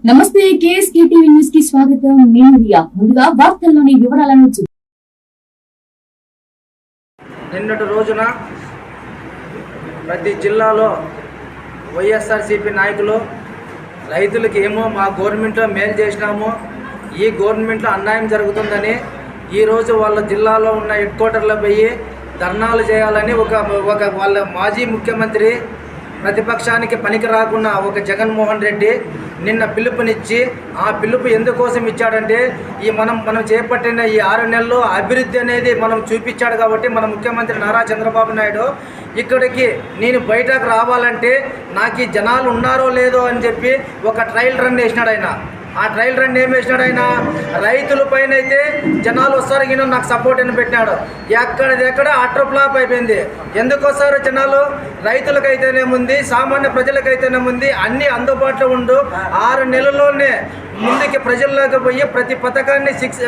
నమస్తే KSK TV న్యూస్కి స్వాగతం. నేను రియా. ముందుగా వార్తల్లోని వివరాలను నిన్నటి రోజున ప్రతి జిల్లాలో వైఎస్ఆర్సీపీ నాయకులు రైతులకి ఏమో మా గవర్నమెంట్లో మేలు చేసినాము ఈ గవర్నమెంట్లో అన్యాయం జరుగుతుందని ఈరోజు వాళ్ళ జిల్లాలో ఉన్న హెడ్ క్వార్టర్లో పోయి ధర్నాలు చేయాలని ఒక ఒక వాళ్ళ మాజీ ముఖ్యమంత్రి ప్రతిపక్షానికి పనికి రాకుండా ఒక జగన్మోహన్ రెడ్డి నిన్న పిలుపునిచ్చి ఆ పిలుపు ఎందుకోసం ఇచ్చాడంటే ఈ మనం మనం చేపట్టిన ఈ ఆరు నెలల్లో అభివృద్ధి అనేది మనం చూపించాడు కాబట్టి మన ముఖ్యమంత్రి నారా చంద్రబాబు నాయుడు ఇక్కడికి నేను బయటకు రావాలంటే నాకు ఈ జనాలు ఉన్నారో లేదో అని చెప్పి ఒక ట్రయల్ రన్ వేసినాడు ఆయన. ఆ ట్రయల్ రన్ ఏం వేసినాడు ఆయన? రైతుల పైన అయితే జనాలు వస్తారు ఈయన నాకు సపోర్ట్ అని పెట్టినాడు. ఎక్కడిది ఎక్కడ అటర్ ఫ్లాప్ అయిపోయింది. ఎందుకు వస్తారు జనాలు? రైతులకైతేనేముంది సామాన్య ప్రజలకైతేనేముంది అన్ని అందుబాటులో ఉండు. ఆరు నెలల్లోనే ముందుకి ప్రజల్లోకి పోయి ప్రతి పథకాన్ని సిక్స్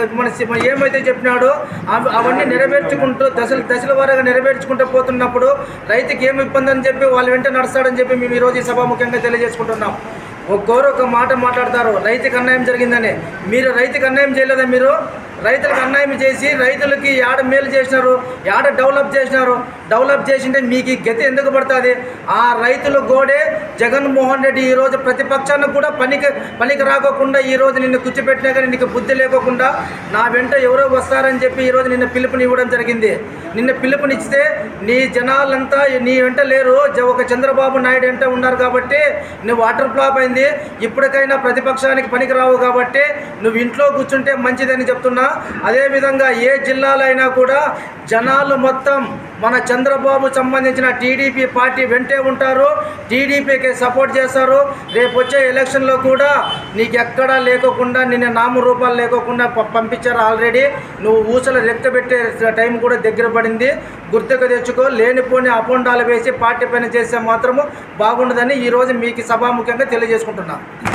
మన ఏమైతే చెప్పినాడో అవి- అవన్నీ నెరవేర్చుకుంటూ దశలు దశల వారీగా నెరవేర్చుకుంటూ పోతున్నప్పుడు రైతుకి ఏమి ఇబ్బంది అని చెప్పి వాళ్ళ వెంట నడుస్తాడని చెప్పి మేము ఈరోజు సభాముఖ్యంగా తెలియజేసుకుంటున్నాం. ఒక్కోరు ఒక మాట మాట్లాడతారు. రైతుకి అన్యాయం జరిగిందని. మీరు రైతుకి అన్యాయం చేయలేదా మీరు? రైతులకు అన్యాయం చేసి రైతులకి యాడ మేలు చేసినారు యాడ డెవలప్ చేసినారు డెవలప్ చేసింటే మీకు ఈ గతి ఎందుకు పడుతుంది? ఆ రైతుల గోడే జగన్మోహన్ రెడ్డి ఈరోజు ప్రతిపక్షానికి కూడా పనికి పనికి రాకోకుండా ఈరోజు నిన్ను కూర్చోబెట్టినా కానీ నీకు బుద్ధి లేకోకుండా నా వెంట ఎవరో వస్తారని చెప్పి ఈరోజు నిన్న పిలుపుని ఇవ్వడం జరిగింది. నిన్న పిలుపునిస్తే నీ జనాలంతా నీ వెంట లేరు. జ- ఒక చంద్రబాబు నాయుడు వెంట ఉన్నారు కాబట్టి నువ్వు వాటర్ ఫ్లాప్ అయింది. ఇప్పటికైనా ప్రతిపక్షానికి పనికి రావు కాబట్టి నువ్వు ఇంట్లో కూర్చుంటే మంచిదని చెప్తున్నా. అదేవిధంగా ఏ జిల్లాలో అయినా కూడా జనాలు మొత్తం మన చంద్రబాబు సంబంధించిన టీడీపీ పార్టీ వెంటే ఉంటారు. టీడీపీకి సపోర్ట్ చేస్తారు. రేపు వచ్చే ఎలక్షన్లో కూడా నీకు ఎక్కడా లేకోకుండా నిన్న నామరూపాలు లేకోకుండా ప- పంపించారు ఆల్రెడీ. నువ్వు ఊసలు రెక్కబెట్టే టైం కూడా దగ్గర పడింది. గుర్తుకు తెచ్చుకో లేనిపోని అపోండాలు వేసి పార్టీ పైన చేస్తే మాత్రము బాగుండదని ఈరోజు మీకు సభాముఖంగా తెలియజేసుకుంటున్నాను